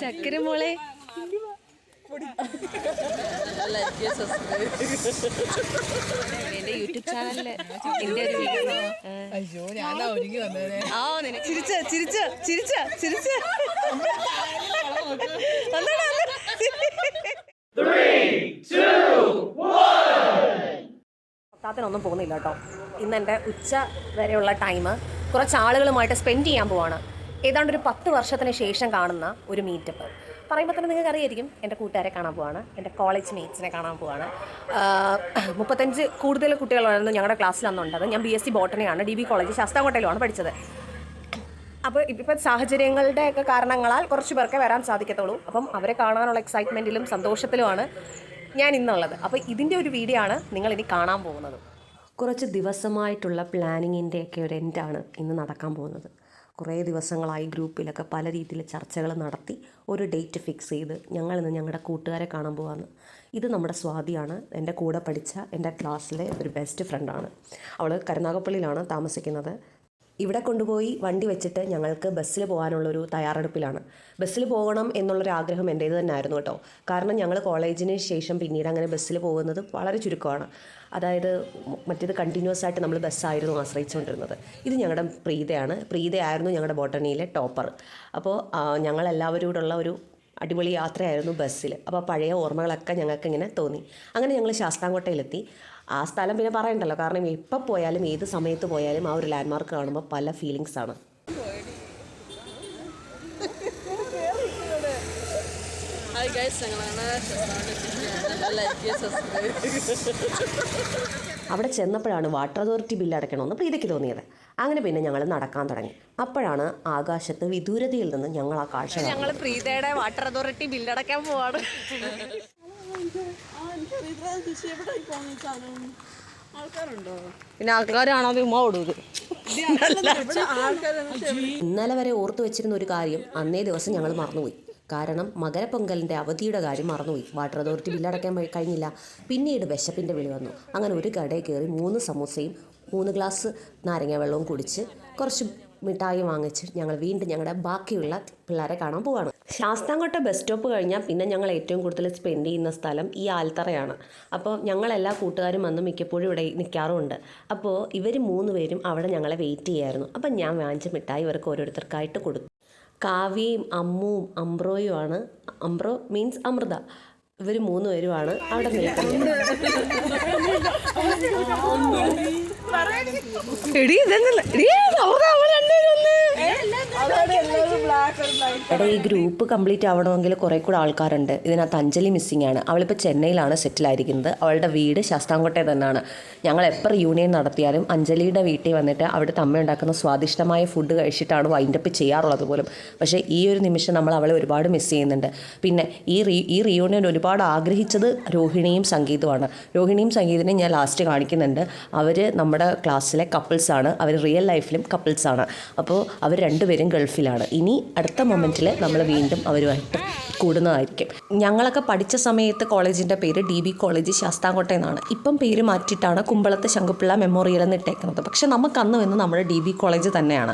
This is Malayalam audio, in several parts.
ചക്കര മോളെ എന്റെ യൂട്യൂബ് ചാനലിൽ എന്റെ ഒരു വീഡിയോ അയ്യോ ഞാനാ ഒരുങ്ങി വന്നേനെ ആ നിന്നെ ചിരിച്ച ചിരിച്ച ചിരിച്ച ചിരിച്ച പത്താത്തിനൊന്നും പോകുന്നില്ല കേട്ടോ. ഇന്ന് എന്റെ ഉച്ച വരെയുള്ള ടൈം കുറച്ച് ആളുകളുമായിട്ട് സ്പെൻഡ് ചെയ്യാൻ പോവാണ്. ഏതാണ്ട് ഒരു പത്ത് വർഷത്തിന് ശേഷം കാണുന്ന ഒരു മീറ്റപ്പ് പറയുമ്പോൾ തന്നെ നിങ്ങൾക്ക് അറിയായിരിക്കും എന്റെ കൂട്ടുകാരെ കാണാൻ പോവാണ് എന്റെ കോളേജ് മേറ്റ്സിനെ കാണാൻ പോവാണ്. മുപ്പത്തഞ്ച് കൂടുതൽ കുട്ടികളായിരുന്നു ഞങ്ങളുടെ ക്ലാസ്സിൽ അന്നുണ്ടത് ഞാൻ ബി എസ് സി ബോട്ടണിയാണ് ഡി ബി കോളേജ് ശാസ്താംകോട്ടയിലുമാണ് പഠിച്ചത്. അപ്പോൾ ഇപ്പം സാഹചര്യങ്ങളുടെ ഒക്കെ കാരണങ്ങളാൽ കുറച്ച് പേർക്കേ വരാൻ സാധിക്കത്തുള്ളൂ. അപ്പം അവരെ കാണാനുള്ള എക്സൈറ്റ്മെന്റിലും സന്തോഷത്തിലുമാണ്. ഞാൻ ഇന്നുള്ളത്. അപ്പോൾ ഇതിന്റെ ഒരു വീഡിയോ ആണ് നിങ്ങൾ ഇനി കാണാൻ പോകുന്നത്. കുറച്ച് ദിവസമായിട്ടുള്ള പ്ലാനിങ്ങിന്റെ ഒക്കെ ഒരു എൻഡാണ് ഇന്ന് നടക്കാൻ പോകുന്നത്. കുറേ ദിവസങ്ങളായി ഗ്രൂപ്പിലൊക്കെ പല രീതിയിൽ ചർച്ചകൾ നടത്തി ഒരു ഡേറ്റ് ഫിക്സ് ചെയ്ത് ഞങ്ങളിന്ന് ഞങ്ങളുടെ കൂട്ടുകാരെ കാണാൻ പോകാമെന്ന് ഇത് നമ്മുടെ സ്വാതിയാണ്. എന്റെ കൂടെ പഠിച്ച എന്റെ ക്ലാസ്സിലെ ഒരു ബെസ്റ്റ് ഫ്രണ്ടാണ് അവൾ കരുനാഗപ്പള്ളിയിലാണ് താമസിക്കുന്നത്. ഇവിടെ കൊണ്ടുപോയി വണ്ടി വെച്ചിട്ട് ഞങ്ങൾക്ക് ബസ്സിൽ പോകാനുള്ളൊരു തയ്യാറെടുപ്പിലാണ്. ബസ്സിൽ പോകണം എന്നുള്ളൊരു ആഗ്രഹം എന്റേത് തന്നെ ആയിരുന്നു കേട്ടോ. കാരണം ഞങ്ങൾ കോളേജിന് ശേഷം പിന്നീട് അങ്ങനെ ബസ്സിൽ പോകുന്നത് വളരെ ചുരുക്കമാണ്. അതായത് മറ്റേത് കണ്ടിന്യൂസ് ആയിട്ട് നമ്മൾ ബസ്സായിരുന്നു ആശ്രയിച്ചുകൊണ്ടിരുന്നത്. ഇത് ഞങ്ങളുടെ പ്രീതയാണ്. പ്രീതയായിരുന്നു ഞങ്ങളുടെ ബോട്ടണിയിലെ ടോപ്പർ. അപ്പോൾ ഞങ്ങളെല്ലാവരോടുള്ള ഒരു അടിപൊളി യാത്രയായിരുന്നു ബസ്സിൽ അപ്പോൾ പഴയ ഓർമ്മകളൊക്കെ ഞങ്ങൾക്ക് ഇങ്ങനെ തോന്നി. അങ്ങനെ ഞങ്ങൾ ശാസ്താംകോട്ടയിലെത്തി. ആ സ്ഥലം പിന്നെ പറയണ്ടല്ലോ. കാരണം എപ്പോൾ പോയാലും ഏത് സമയത്ത് പോയാലും ആ ഒരു ലാൻഡ്മാർക്ക് കാണുമ്പോൾ പല ഫീലിങ്സ് ആണ്. ഞങ്ങളാണ് ലൈക്ക് സബ്സ്ക്രൈബ് അവിടെ ചെന്നപ്പോഴാണ് വാട്ടർ അതോറിറ്റി ബില്ല് അടയ്ക്കണമെന്ന് പ്രീതയ്ക്ക് തോന്നിയത്. അങ്ങനെ പിന്നെ ഞങ്ങൾ നടക്കാൻ തുടങ്ങി. അപ്പോഴാണ് ആകാശത്ത് വിദൂരതയിൽ നിന്ന് ഞങ്ങൾ ആ കാഴ്ച. ഞങ്ങൾ പ്രീതയുടെ വാട്ടർ അതോറിറ്റി ബില്ലടക്കാൻ പോവാണ്. ആൾക്കാരുണ്ടോ പിന്നെ ആൾക്കാരാണോ ഉമ്മ ഇന്നലെ വരെ ഓർത്തു വെച്ചിരുന്ന ഒരു കാര്യം അന്നേ ദിവസം ഞങ്ങൾ മറന്നുപോയി. കാരണം മകരപ്പൊങ്കലിന്റെ അവധിയുടെ കാര്യം മറന്നുപോയി. വാട്ടർ അതോറിറ്റി ബില്ലടയ്ക്കാൻ കഴിഞ്ഞില്ല. പിന്നീട് വിശപ്പിന്റെ വിളി വന്നു. അങ്ങനെ ഒരു കടയിൽ കയറി മൂന്ന് സമൂസയും മൂന്ന് ഗ്ലാസ് നാരങ്ങ വെള്ളവും കുടിച്ച് കുറച്ച് മിഠായി വാങ്ങിച്ച് ഞങ്ങൾ വീണ്ടും ഞങ്ങളുടെ ബാക്കിയുള്ള പിള്ളേരെ കാണാൻ പോവാണ്. ശാസ്താംകോട്ട ബസ് സ്റ്റോപ്പ് കഴിഞ്ഞാൽ പിന്നെ ഞങ്ങൾ ഏറ്റവും കൂടുതൽ സ്പെൻഡ് ചെയ്യുന്ന സ്ഥലം ഈ ആൽത്തറയാണ്. അപ്പോൾ ഞങ്ങളെല്ലാ കൂട്ടുകാരും വന്ന് മിക്കപ്പോഴും ഇവിടെ നിൽക്കാറുമുണ്ട്. അപ്പോൾ ഇവർ മൂന്ന് പേരും അവിടെ ഞങ്ങളെ വെയിറ്റ് ചെയ്യായിരുന്നു. അപ്പം ഞാൻ വാങ്ങിച്ച മിഠായി ഇവർക്ക് ഓരോരുത്തർക്കായിട്ട് കൊടുത്തു. കാവ്യയും അമ്മുവും അംബ്രോയുമാണ് അംബ്രോ മീൻസ് അമൃത. ഇവർ മൂന്ന് പേരുമാണ് അവിടെ നിൽക്കുന്നത് എടി ഇതെന്നല്ല എടി അവിടെ അവൾ രണ്ടുപേരും ഒന്ന് എടാ ഈ ഗ്രൂപ്പ് കംപ്ലീറ്റ് ആവണമെങ്കിൽ കുറേ കൂടെ ആൾക്കാരുണ്ട്. ഇതിനകത്ത് അഞ്ജലി മിസ്സിംഗ് ആണ്. അവളിപ്പോൾ ചെന്നൈയിലാണ് സെറ്റിലായിരിക്കുന്നത്. അവളുടെ വീട് ശാസ്താംകോട്ടെ തന്നെയാണ് ഞങ്ങൾ എപ്പോൾ യൂണിയൻ നടത്തിയാലും അഞ്ജലിയുടെ വീട്ടിൽ വന്നിട്ട് അവിടുത്തെ അമ്മ ഉണ്ടാക്കുന്ന സ്വാദിഷ്ടമായ ഫുഡ് കഴിച്ചിട്ടാണ് വൈൻഡപ്പ് ചെയ്യാറുള്ളത് പോലും. പക്ഷേ ഈ ഒരു നിമിഷം നമ്മൾ അവളെ ഒരുപാട് മിസ് ചെയ്യുന്നുണ്ട്. പിന്നെ ഈ റീ ഈ റിയൂണിയൻ ഒരുപാട് ആഗ്രഹിച്ചത് രോഹിണിയും സംഗീതമാണ്. രോഹിണിയും സംഗീതനെയും ഞാൻ ലാസ്റ്റ് കാണിക്കുന്നുണ്ട്. അവർ നമ്മുടെ ക്ലാസ്സിലെ കപ്പിൾസാണ് അവർ റിയൽ ലൈഫിലും കപ്പിൾസാണ് അപ്പോൾ അവർ രണ്ടുപേരും ഗൾഫിലാണ്. ഇനി അടുത്ത മൊമെന്റിൽ നമ്മൾ വീണ്ടും അവരുമായിട്ട് കൂടുന്നതായിരിക്കും. ഞങ്ങളൊക്കെ പഠിച്ച സമയത്ത് കോളേജിന്റെ പേര് ഡി ബി കോളേജ് ശാസ്താംകോട്ട എന്നാണ് ഇപ്പം പേര് മാറ്റിയിട്ടാണ് കുമ്പളത്ത് ശങ്കുപിള്ള മെമ്മോറിയൽ എന്ന് ഇട്ടേക്കുന്നത്. പക്ഷെ നമുക്ക് അന്ന് വന്ന് നമ്മുടെ ഡി ബി കോളേജ് തന്നെയാണ്.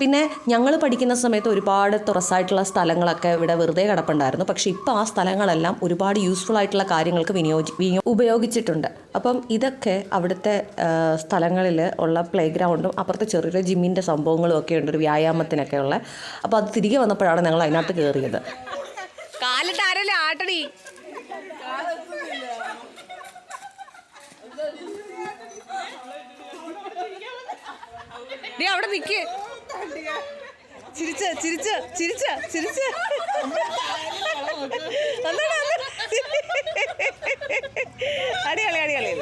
പിന്നെ ഞങ്ങൾ പഠിക്കുന്ന സമയത്ത് ഒരുപാട് തുറസായിട്ടുള്ള സ്ഥലങ്ങളൊക്കെ ഇവിടെ വെറുതെ കിടപ്പുണ്ടായിരുന്നു. പക്ഷേ ഇപ്പോൾ ആ സ്ഥലങ്ങളെല്ലാം ഒരുപാട് യൂസ്ഫുൾ ആയിട്ടുള്ള കാര്യങ്ങൾക്ക് വിനിയോജി വിനിയോ ഉപയോഗിച്ചിട്ടുണ്ട്. അപ്പം ഇതൊക്കെ അവിടുത്തെ സ്ഥലങ്ങളിൽ ഉള്ള പ്ലേ ഗ്രൗണ്ടും അപ്പുറത്തെ ചെറിയൊരു ജിമ്മിന്റെ സംഭവങ്ങളും ഒക്കെ ഉണ്ട്. ഒരു വ്യായാമത്തിനൊക്കെ ഉള്ള. അപ്പോൾ അത് തിരികെ വന്നപ്പോഴാണ് ഞങ്ങൾ അതിനകത്ത് കയറിയത്. കാലിട്ട് ആരല്ലേ ആട്ടടി. അവിടെ നിക്ക്. ചിരിച്ച ചിരിച്ച ചിരിച്ച ചിരിച്ച. അടിയാളി അടിയാളി.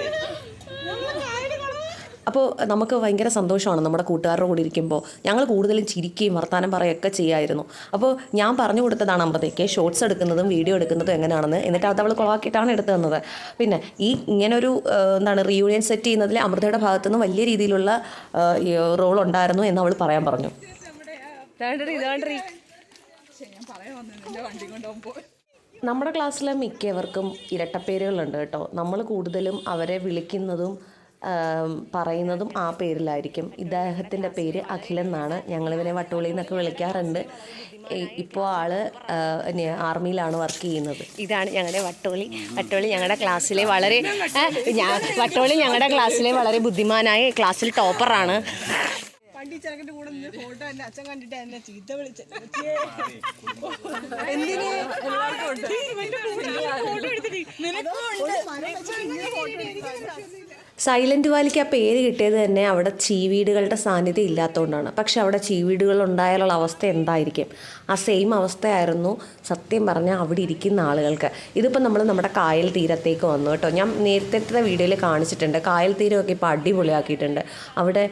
അപ്പോൾ നമുക്ക് ഭയങ്കര സന്തോഷമാണ് നമ്മുടെ കൂട്ടുകാരുടെ കൂടെ ഇരിക്കുമ്പോൾ ഞങ്ങൾ കൂടുതലും ചിരിക്കുകയും വർത്തമാനം പറയുകയൊക്കെ ചെയ്യായിരുന്നു. അപ്പോൾ ഞാൻ പറഞ്ഞു കൊടുത്തതാണ് അമൃതയ്ക്ക് ഷോർട്സ് എടുക്കുന്നതും വീഡിയോ എടുക്കുന്നതും എങ്ങനെയാണെന്ന്. എന്നിട്ട് അത് അവൾ കുളവാക്കിയിട്ടാണ് എടുത്തു തന്നത്. പിന്നെ ഈ ഇങ്ങനൊരു എന്താണ് റീയൂണിയൻ സെറ്റ് ചെയ്യുന്നതിൽ അമൃതയുടെ ഭാഗത്തുനിന്ന് വലിയ രീതിയിലുള്ള റോൾ ഉണ്ടായിരുന്നു എന്ന് അവൾ പറയാൻ പറഞ്ഞു. നമ്മുടെ ക്ലാസ്സിലെ മിക്കവർക്കും ഇരട്ടപ്പേരുകളുണ്ട് കേട്ടോ. നമ്മൾ കൂടുതലും അവരെ വിളിക്കുന്നതും പറയുന്നതും ആ പേരിലായിരിക്കും. ഇദ്ദേഹത്തിന്റെ പേര് അഖിലൻ എന്നാണ്. ഞങ്ങളിവനെ വട്ടോളി എന്നൊക്കെ വിളിക്കാറുണ്ട്. ഇപ്പോൾ ആൾ ആർമിയിലാണ് വർക്ക് ചെയ്യുന്നത്. ഇതാണ് ഞങ്ങളുടെ വട്ടോളി. വട്ടോളി ഞങ്ങളുടെ ക്ലാസ്സിലെ വളരെ ഞാൻ വട്ടോളി ഞങ്ങളുടെ ക്ലാസ്സിലെ വളരെ ബുദ്ധിമാനായ ക്ലാസ്സിൽ ടോപ്പറാണ്. പണ്ട് ചെറുക്കന്റെ കൂടെ നിന്ന് ഫോട്ടോ അച്ഛൻ കണ്ടിട്ട് എന്നെ ചീത്ത വിളിച്ച. സൈലന്റ് വാലിക്ക് ആ പേര് കിട്ടിയത് തന്നെ അവിടെ ചീവീടുകളുടെ സാന്നിധ്യം ഇല്ലാത്തതുകൊണ്ടാണ് പക്ഷെ അവിടെ ചീവീടുകൾ ഉണ്ടായാലുള്ള അവസ്ഥ എന്തായിരിക്കും? ആ സെയിം അവസ്ഥയായിരുന്നു സത്യം പറഞ്ഞാൽ അവിടെ ഇരിക്കുന്ന ആളുകൾക്ക്. ഇതിപ്പോൾ നമ്മൾ നമ്മുടെ കായൽ തീരത്തേക്ക് വന്നു കേട്ടോ. ഞാൻ നേരത്തെ വീഡിയോയിൽ കാണിച്ചിട്ടുണ്ട്. കായൽ തീരമൊക്കെ ഇപ്പോൾ അടിപൊളിയാക്കിയിട്ടുണ്ട്. അവിടെ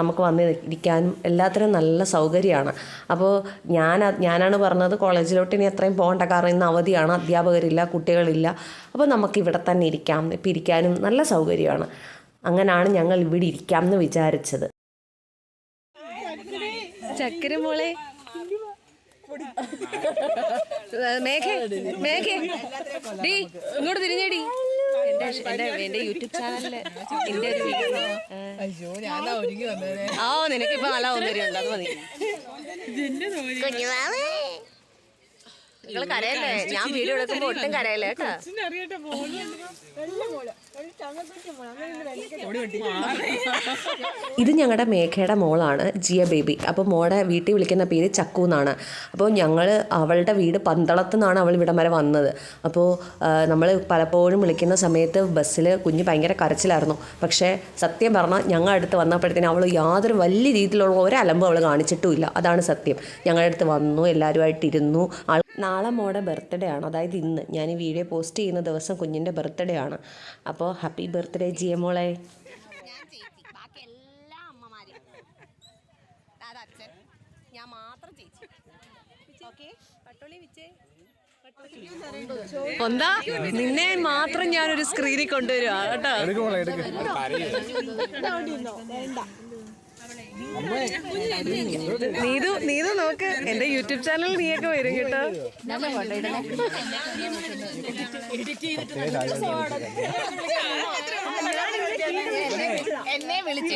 നമുക്ക് വന്ന് ഇരിക്കാനും എല്ലാത്തിനും നല്ല സൗകര്യമാണ്. അപ്പോൾ ഞാൻ ഞാനാണ് പറഞ്ഞത് കോളേജിലോട്ട് ഇനി അത്രയും പോകേണ്ട. കാരണം ഇന്ന് അവധിയാണ്. അധ്യാപകരില്ല കുട്ടികളില്ല. അപ്പോൾ നമുക്ക് ഇവിടെ തന്നെ ഇരിക്കാം. ഇപ്പം ഇരിക്കാനും നല്ല സൗകര്യമാണ്. അങ്ങനെയാണ് ഞങ്ങൾ ഇവിടെ ഇരിക്കാം എന്ന് വിചാരിച്ചത്. ചക്കര മോളെ. മേഘ മേഘ. ഡീ ഇങ്ങോട്ട് തിരിഞ്ഞേടി. എന്റെ എന്റെ എന്റെ യൂട്യൂബ് ചാനലിൽ എന്റെ ഒരു വീഡിയോ ആ. നിനക്ക് ഇപ്പൊ നല്ല സൗന്ദര്യമുണ്ട്. അത് മതി. നിങ്ങൾ കരയല്ലേ? ഞാൻ വീഡിയോ എടുക്കുമ്പോ ഒട്ടും കരയല്ലേ കേട്ടോ? ഇത് ഞങ്ങളുടെ മേഘയുടെ മോളാണ് ജിയ ബേബി. അപ്പോൾ മോടെ വീട്ടിൽ വിളിക്കുന്ന പേര് ചക്കു എന്നാണ്. അപ്പോൾ ഞങ്ങൾ അവളുടെ വീട് പന്തളത്ത് നിന്നാണ് അവൾ ഇവിടം വരെ വന്നത്. അപ്പോൾ നമ്മൾ പലപ്പോഴും വിളിക്കുന്ന സമയത്ത് ബസ്സിൽ കുഞ്ഞ് ഭയങ്കര കരച്ചിലായിരുന്നു. പക്ഷേ സത്യം പറഞ്ഞാൽ ഞങ്ങൾ അടുത്ത് വന്നപ്പോഴത്തേനും അവൾ യാതൊരു വലിയ രീതിയിലുള്ള ഒരലമ്പും അവൾ കാണിച്ചിട്ടുമില്ല അതാണ് സത്യം. ഞങ്ങളുടെ അടുത്ത് വന്നു എല്ലാവരുമായിട്ടിരുന്നു ആൾ നാളെ മോടെ ബർത്ത്ഡേ ആണ്? അതായത് ഇന്ന്. ഞാൻ ഈ വീഡിയോ പോസ്റ്റ് ചെയ്യുന്ന ദിവസം കുഞ്ഞിന്റെ ബർത്ത്ഡേ ആണ്. അപ്പോൾ ഹാപ്പി ബർത്ത്ഡേ ജിയ മോളെ. ഞാൻ ചേച്ചി. ബാക്കി എല്ലാ അമ്മമാരും. അത് അച്ഛൻ. ഞാൻ മാത്രം ചേച്ചി. ഓക്കെ? പട്ടോളി വെച്ചേ. എന്താ? നിന്നെ മാത്രം ഞാനൊരു സ്ക്രീനിൽ കൊണ്ടുവരുവാ. കേട്ടോ? നീതു നീതു നോക്ക്. എന്റെ യൂട്യൂബ് ചാനൽ നീയൊക്കെ വരും കേട്ടോ. എന്നെ വിളിച്ചു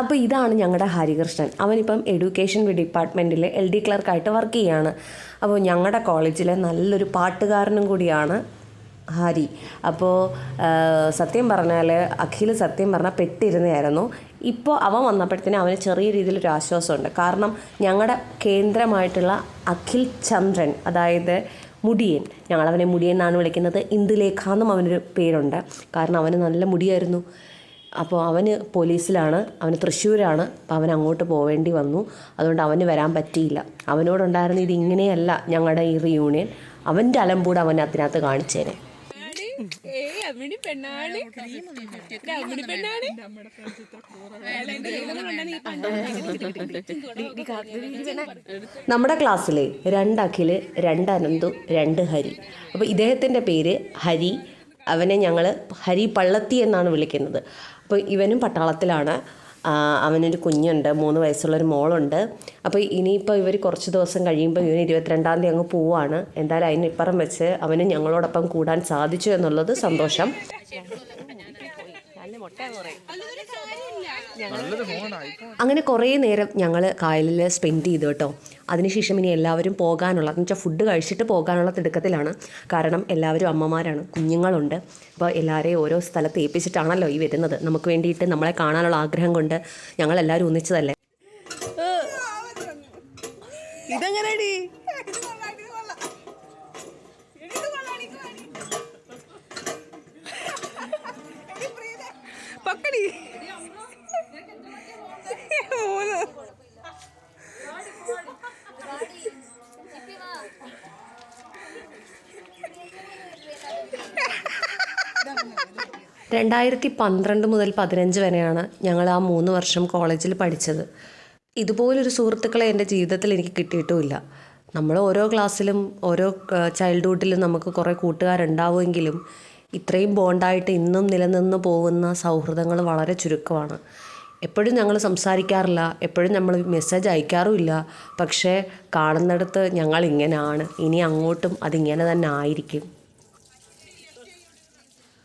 അപ്പോൾ ഇതാണ് ഞങ്ങളുടെ ഹരികൃഷ്ണൻ. അവനിപ്പം എഡ്യൂക്കേഷൻ ഡിപ്പാർട്ട്മെന്റിൽ എൽ ഡി ക്ലർക്കായിട്ട് വർക്ക് ചെയ്യാണ്. അപ്പോൾ ഞങ്ങളുടെ കോളേജിലെ നല്ലൊരു പാട്ടുകാരനും കൂടിയാണ് ഹരി. അപ്പോൾ സത്യം പറഞ്ഞാൽ അഖിൽ സത്യം പറഞ്ഞാൽ പെട്ടിരുന്നതായിരുന്നു ഇപ്പോൾ അവൻ വന്നപ്പോഴത്തേനും അവന് ചെറിയ രീതിയിലൊരു ആശ്വാസമുണ്ട്. കാരണം ഞങ്ങളുടെ കേന്ദ്രമായിട്ടുള്ള അഖിൽ ചന്ദ്രൻ അതായത് മുടിയൻ ഞങ്ങളവനെ മുടിയൻ എന്നാണ് വിളിക്കുന്നത്. ഇന്ദുലേഖ എന്നും അവനൊരു പേരുണ്ട്. കാരണം അവന് നല്ല മുടിയായിരുന്നു. അപ്പോൾ അവന് പോലീസിലാണ് അവന് തൃശ്ശൂരാണ്. അപ്പോൾ അവൻ അങ്ങോട്ട് പോവേണ്ടി വന്നു. അതുകൊണ്ട് അവന് വരാൻ പറ്റിയില്ല. അവനോടുണ്ടായിരുന്ന ഇത് ഇങ്ങനെയല്ല ഞങ്ങളുടെ ഈ റിയൂണിയൻ അവന്റെ അലമ്പൂടെ അവൻ അതിനകത്ത് കാണിച്ചേനെ. നമ്മുടെ ക്ലാസ്സിലെ രണ്ട് അഖിൽ രണ്ട് അനന്തു രണ്ട് ഹരി അപ്പോൾ ഇദ്ദേഹത്തിന്റെ പേര് ഹരി അവനെ ഞങ്ങൾ ഹരി പള്ളത്തി എന്നാണ് വിളിക്കുന്നത് അപ്പോൾ ഇവനും പട്ടാളത്തിലാണ് അവനൊരു കുഞ്ഞുണ്ട് മൂന്ന് വയസ്സുള്ളൊരു മോളുണ്ട്. അപ്പോൾ ഇനിയിപ്പോൾ ഇവർ കുറച്ച് ദിവസം കഴിയുമ്പോൾ ഇവന് ഇരുപത്തിരണ്ടാം തീയതി അങ്ങ് പോവാണ്. എന്തായാലും അതിനിപ്പുറം വെച്ച് അവന് ഞങ്ങളോടൊപ്പം കൂടാൻ സാധിച്ചു എന്നുള്ളത് സന്തോഷം. അങ്ങനെ കുറേ നേരം ഞങ്ങൾ കായലിൽ സ്പെൻഡ് ചെയ്തു കേട്ടോ. അതിനുശേഷം ഇനി എല്ലാവരും പോകാനുള്ള എന്ന് വെച്ചാൽ ഫുഡ് കഴിച്ചിട്ട് പോകാനുള്ള തിടുക്കത്തിലാണ്. കാരണം എല്ലാവരും അമ്മമാരാണ് കുഞ്ഞുങ്ങളുണ്ട്. അപ്പോൾ എല്ലാവരെയും ഓരോ സ്ഥലത്ത് ഏൽപ്പിച്ചിട്ടാണല്ലോ ഈ വരുന്നത്. നമുക്ക് വേണ്ടിയിട്ട് നമ്മളെ കാണാനുള്ള ആഗ്രഹം കൊണ്ട് ഞങ്ങൾ എല്ലാവരും ഒന്നിച്ചതല്ലേ ഇതെങ്ങനെയാടി പക്കടി. രണ്ടായിരത്തി പന്ത്രണ്ട് മുതൽ പതിനഞ്ച് വരെയാണ് ഞങ്ങൾ ആ മൂന്ന് വർഷം കോളേജിൽ പഠിച്ചത്. ഇതുപോലൊരു സുഹൃത്തുക്കളെ എന്റെ ജീവിതത്തിൽ എനിക്ക് കിട്ടിയിട്ടുമില്ല. നമ്മൾ ഓരോ ക്ലാസ്സിലും ഓരോ ചൈൽഡ്ഹുഡിലും നമുക്ക് കുറേ കൂട്ടുകാരുണ്ടാവുമെങ്കിലും ഇത്രയും ബോണ്ടായിട്ട് ഇന്നും നിലനിന്ന് പോകുന്ന സൗഹൃദങ്ങൾ വളരെ ചുരുക്കമാണ്. എപ്പോഴും ഞങ്ങൾ സംസാരിക്കാറില്ല എപ്പോഴും നമ്മൾ മെസ്സേജ് അയക്കാറുമില്ല. പക്ഷേ കാണുന്നിടത്ത് ഞങ്ങൾ ഇങ്ങനെയാണ് ഇനി അങ്ങോട്ടും അതിങ്ങനെ തന്നെ ആയിരിക്കും.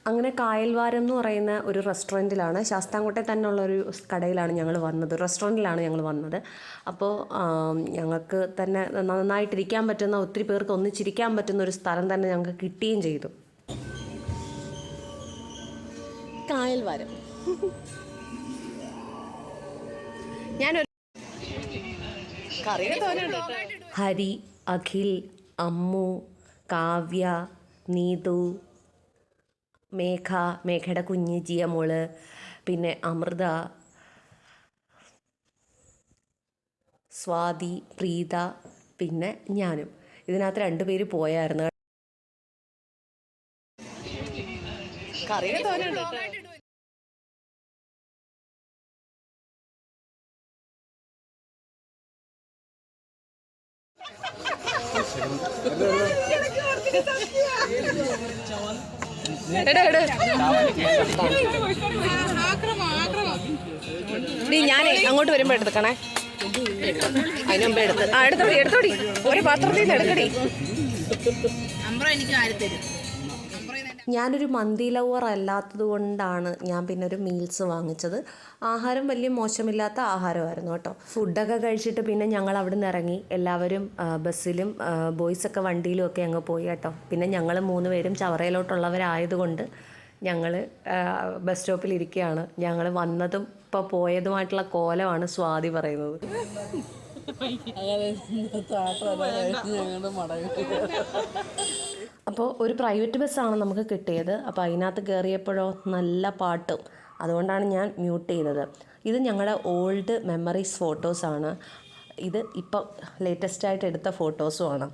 അങ്ങനെ കായൽവാരം എന്ന് പറയുന്ന ഒരു റെസ്റ്റോറന്റിലാണ് ശാസ്താംകോട്ടെ തന്നെയുള്ള ഒരു കടയിലാണ് ഞങ്ങൾ വന്നത് റെസ്റ്റോറന്റിലാണ് ഞങ്ങൾ വന്നത്. അപ്പോൾ ഞങ്ങൾക്ക് തന്നെ നന്നായിട്ടിരിക്കാൻ പറ്റുന്ന ഒത്തിരി പേർക്ക് ഒന്നിച്ചിരിക്കാൻ പറ്റുന്ന ഒരു സ്ഥലം തന്നെ ഞങ്ങൾക്ക് കിട്ടുകയും ചെയ്തു. കായൽവാരം ഞാനൊരു ഹരി അഖിൽ അമ്മു കാവ്യ നീതു മേഘ മേഘയുടെ കുഞ്ഞ് ജിയ മോൾ പിന്നെ അമൃത സ്വാതി പ്രീത പിന്നെ ഞാനും. ഇതിനകത്ത് രണ്ടുപേര് പോയായിരുന്നു. കറിയുടെ തോന്നുന്നുണ്ട്. ഡീ ഞാനേ അങ്ങോട്ട് വരുമ്പോ എടുക്കണേ അതിന് മുമ്പ് എടുത്ത്. ആ എടുത്തോടി എടുത്തോടി. ഒരു പാത്രത്തിൽ നിന്ന് എടുക്കടി. ഞാനൊരു മന്തി ലവർ അല്ലാത്തത് കൊണ്ടാണ് ഞാൻ പിന്നെ ഒരു മീൽസ് വാങ്ങിച്ചത്. ആഹാരം വലിയ മോശമില്ലാത്ത ആഹാരമായിരുന്നു കേട്ടോ. ഫുഡൊക്കെ കഴിച്ചിട്ട് പിന്നെ ഞങ്ങൾ അവിടെ നിന്ന് ഇറങ്ങി. എല്ലാവരും ബസ്സിലും ബോയ്സൊക്കെ വണ്ടിയിലും ഒക്കെ അങ്ങ് പോയി കേട്ടോ. പിന്നെ ഞങ്ങൾ മൂന്ന് പേരും ചവറയിലോട്ടുള്ളവരായതുകൊണ്ട് ഞങ്ങൾ ബസ് സ്റ്റോപ്പിൽ ഇരിക്കുകയാണ്. ഞങ്ങൾ വന്നതും ഇപ്പോൾ പോയതുമായിട്ടുള്ള കോലമാണ് സ്വാതി പറയുന്നത്. അപ്പോൾ ഒരു പ്രൈവറ്റ് ബസ്സാണ് നമുക്ക് കിട്ടിയത്. അപ്പോൾ അതിനകത്ത് കയറിയപ്പോഴോ നല്ല പാട്ടും. അതുകൊണ്ടാണ് ഞാൻ മ്യൂട്ട് ചെയ്തത്. ഇത് ഞങ്ങളുടെ ഓൾഡ് മെമ്മറീസ് ഫോട്ടോസാണ് ഇത് ഇപ്പം ലേറ്റസ്റ്റായിട്ട് എടുത്ത ഫോട്ടോസുമാണ്